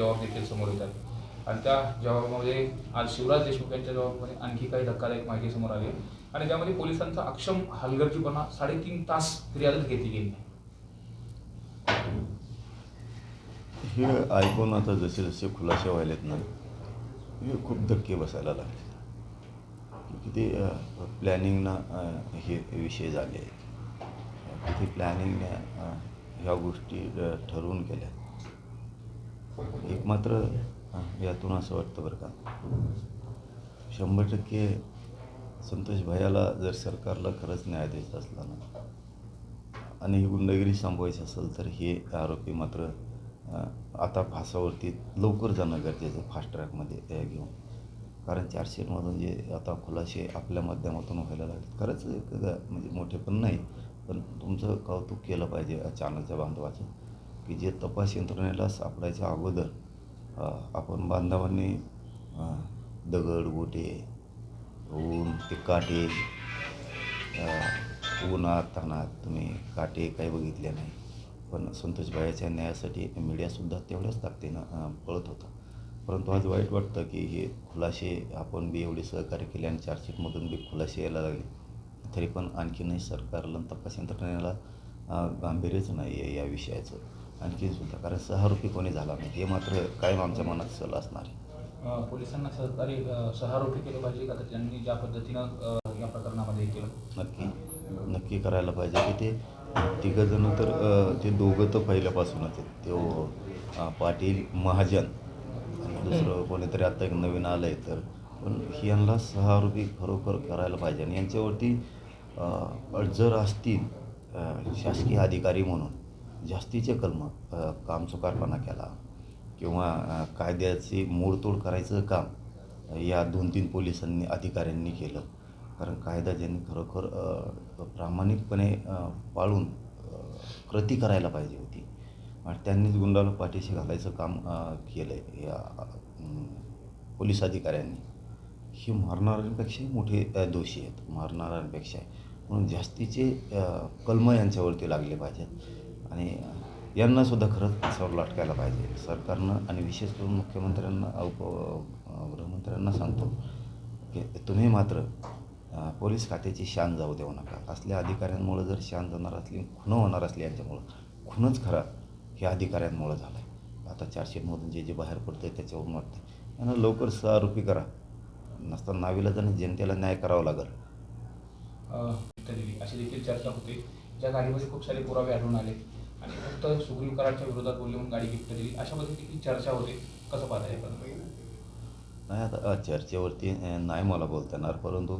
Job देखील समोर येतात. आणि त्या जॉबमध्ये आज शिवराज देशमुख यांच्या जॉबमध्ये आणखी काही धक्कादायक माहिती समोर आली. आणि त्यामध्ये पोलिसांचा अक्षम हलगर्जीपणा साडेतीन तास फिर्यादच घेतली गेली नाही. हे ऐकून आता जसे जसे खुलासे व्हायलेत ना हे खूप धक्के बसायला लागले. किती प्लॅनिंगना हे विषय झाले. आहेत किती प्लॅनिंगने ह्या गोष्टी ठरवून केल्या एक मात्र यातून असं वाटतं बरं का. शंभर टक्के संतोष भैयाला जर सरकारला खरंच न्याय द्यायचा असला ना आणि ही गुंडगिरी सांभवायची असेल तर हे आरोपी मात्र आता फासावरती लवकर जाणं गरजेचं फास्ट ट्रॅकमध्ये घेऊन. कारण चार्जशीटमधून जे आता खुलासे आपल्या माध्यमातून व्हायला लागले खरंच म्हणजे मोठे पण नाही पण तुमचं कौतुक केलं पाहिजे अचानकच्या बांधवाचं. की जे तपास यंत्रणेला सापडायच्या अगोदर आपण बांधवांनी दगड गोटे ऊन ते काटे उन्हात तानात तुम्ही काटे काही बघितले नाही. पण संतोषबाईच्या न्यायासाठी मीडियासुद्धा तेवढ्याच ताकदीनं पळत होता. परंतु आज वाईट वाटतं की हे खुलासे आपण बी एवढे सहकार्य केले आणि चार्जशीटमधून बी खुलासे यायला लागले. तरी पण आणखीनही सरकारला तपास यंत्रणेला गांभीर्यच नाही आहे या विषयाचं. आणखीनसुद्धा कारण सहारोपी कोणी झाला नाही. हे मात्र कायम आमच्या मनात सल असणार आहे. पोलिसांना सहकारी सहारोपी केलं पाहिजे का? तर त्यांनी ज्या पद्धतीनं या प्रकरणामध्ये केलं. नक्की नक्की करायला पाहिजे की ते तिघंजणं तर ते दोघं तर पहिल्यापासूनच आहेत. तो पाटील महाजन आणि दुसरं कोणीतरी आता एक नवीन आलं आहे तर. पण यांना सहा आरोपी खरोखर करायला पाहिजे. आणि यांच्यावरती जर असतील शासकीय अधिकारी म्हणून जास्तीचे कलम कामचुकारपणा केला किंवा कायद्याची मोडतोड करायचं काम या दोन तीन पोलिसांनी अधिकाऱ्यांनी केलं. कारण कायदा ज्यांनी खरोखर प्रामाणिकपणे पाळून कृती करायला पाहिजे होती. आणि त्यांनीच गुंडाला पाठीशी घालायचं काम केलं आहे या पोलीस अधिकाऱ्यांनी. ही मारणाऱ्यांपेक्षाही मोठे दोषी आहेत. मारणाऱ्यांपेक्षा म्हणून जास्तीचे कलमं कलम यांच्यावरती लागले पाहिजेत. आणि यांनासुद्धा खरंच त्याच्यावर लाटकायला पाहिजे. सरकारनं आणि विशेष करून मुख्यमंत्र्यांना उप गृहमंत्र्यांना सांगतो की तुम्ही मात्र पोलीस खात्याची शान जाऊ देऊ नका. असल्या अधिकाऱ्यांमुळं जर शान जाणार असली खुणं होणार असली यांच्यामुळं खुणच खरा हे अधिकाऱ्यांमुळं झालं आहे आता चारशेमधून जे जे बाहेर पडतं आहे त्याच्यावरून वाटतं यांना लवकर सहारूपी करा. नसता नावीला आणि जनतेला न्याय करावा लागेल. अशी देखील चर्चा होते. ज्या गाडीमध्ये खूप सारे पुरावे आढळून आले. आणि फक्त सुग्रीव कराडच्या विरोधात बोलून म्हणून गाडी गिफ्ट दिली. अशा पद्धतीची चर्चा होते. कसं पाहता येईल नाही आता चर्चेवरती नाही मला बोलता येणार परंतु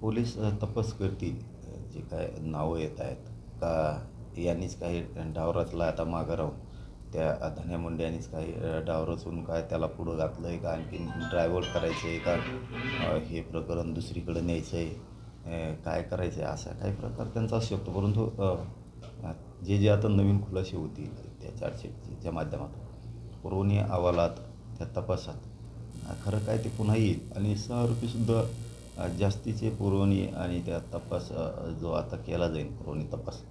पोलीस तपास करतील जे काय नावं येत आहेत का यांनीच काही डाव रचला आता मागं राहून? त्या धन्या मुंडे यांनीच काही डाव रचून काय त्याला पुढं घातलं आहे का? आणखीन ड्रायव्हर करायचं आहे का हे प्रकरण दुसरीकडे न्यायचं आहे काय करायचं आहे असा काही प्रकार त्यांचा असू शकतो. परंतु जे जे आता नवीन खुलासे होतील त्या चार्जशीटच्या माध्यमातून. पुरवणी अहवालात त्या तपासात. खरं काय ते पुन्हा येईल. आणि सहा रुपयेसुद्धा जास्तीचे पुरवणी आणि त्या तपास जो आता केला जाईल पुरवणी तपास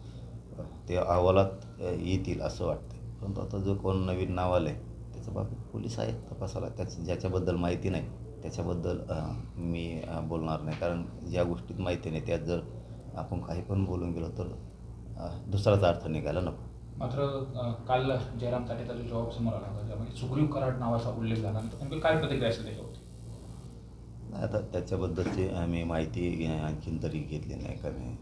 ते अहवालात येतील असं वाटतं परंतु आता जो कोण नवीन नाव आलं आहे त्याच्या बाबतीत पोलीस आहेत तपासाला. त्याच ज्याच्याबद्दल माहिती नाही त्याच्याबद्दल मी बोलणार नाही. कारण ज्या गोष्टीत माहिती नाही त्यात जर आपण काही पण बोलून गेलो तर दुसराच अर्थ निघायला नको. मात्र काल जयराम ताटेचा जो जबाब समोर आला होता ज्यामध्ये सुग्रीव कराड नावाचा उल्लेख झाला नेमकी काय प्रतिक्रिया असेल त्याच्यावरती? नाही आता त्याच्याबद्दलची आम्ही माहिती आणखीन तरी घेतली नाही कमी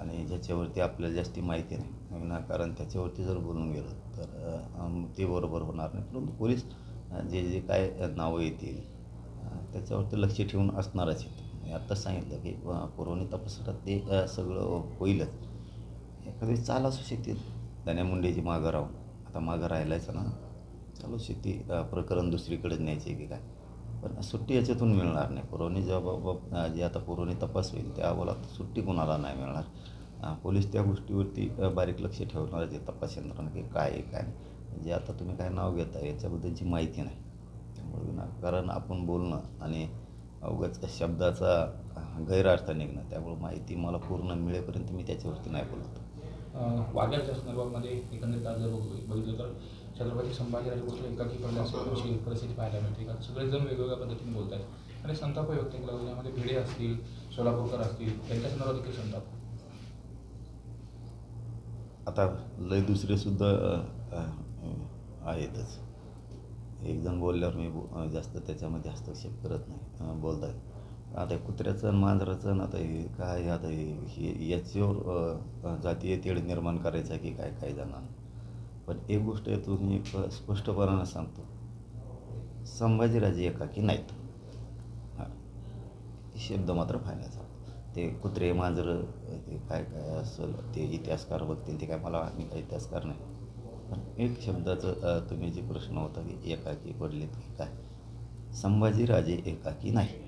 आणि ज्याच्यावरती आपल्याला जास्ती माहिती नाही विनाकारण त्याच्यावरती जर बोलून गेलं तर ते बरोबर होणार नाही. परंतु पोलीस जे जे काय नावं येतील त्याच्यावरती लक्ष ठेवून असणारच आहेत. मी आत्ताच सांगितलं की पुरवणी तपासात ते सगळं होईलच. एखादी चाल असू शकते दाण्या मुंडेची मागं राहून. आता मागं राहिलायचं ना चालू शकते प्रकरण दुसरीकडे न्यायचे की काय? पण सुट्टी याच्यातून मिळणार नाही. पुरवणी जेव्हा बाब- जे आता पुरवणी तपास होईल त्या अहवालात सुट्टी कोणाला नाही मिळणार. पोलीस त्या गोष्टीवरती बारीक लक्ष ठेवणार आहे तपास यंत्रणा की काय आहे काय नाही. जे आता तुम्ही काय नाव घेता याच्याबद्दलची माहिती नाही. त्यामुळे विनाकारण आपण बोलणं आणि अवघच शब्दाचा गैरअर्थ निघणं त्यामुळे माहिती मला पूर्ण मिळेपर्यंत मी त्याच्यावरती नाही बोलत. अ, वाघ्याच्या संदर्भामध्ये एकंदरीत आज जर बघ- बघितलं तर छत्रपती संभाजीराजे भोसले एकाकी पडले असेल अशी परिस्थिती पाहायला मिळते. कारण सगळेजण वेगवेगळ्या पद्धतीने बोलत आहेत आणि संताप व्यक्त केला. जातो यामध्ये भिडे असतील सोलापूरकर असतील त्यांच्या संदर्भात देखील संताप. आता लय दुसरे सुद्धा अ, अ, आहेतच. एक जण बोलल्यावर मी जास्त त्याच्यामध्ये हस्तक्षेप करत नाही बोलतात आता कुत्र्याचं आणि मांजराचं आता हे काय आता हे याच्यावर जातीय तेढ निर्माण करायचा की काय काय जाणार पण एक गोष्ट आहे तुम्ही प- स्पष्टपणानं सांगतो. संभाजीराजे एकाकी नाहीत. हां. शब्द मात्र फायनल सांगतो ते कुत्रे मांजरं ते काय काय असेल ते इतिहासकार बघतील ते काय मला मी काय इतिहासकार नाही. पण एक शब्दाचं तुम्ही जे प्रश्न होता की एकाकी पडलेत की काय? संभाजीराजे एकाकी नाही.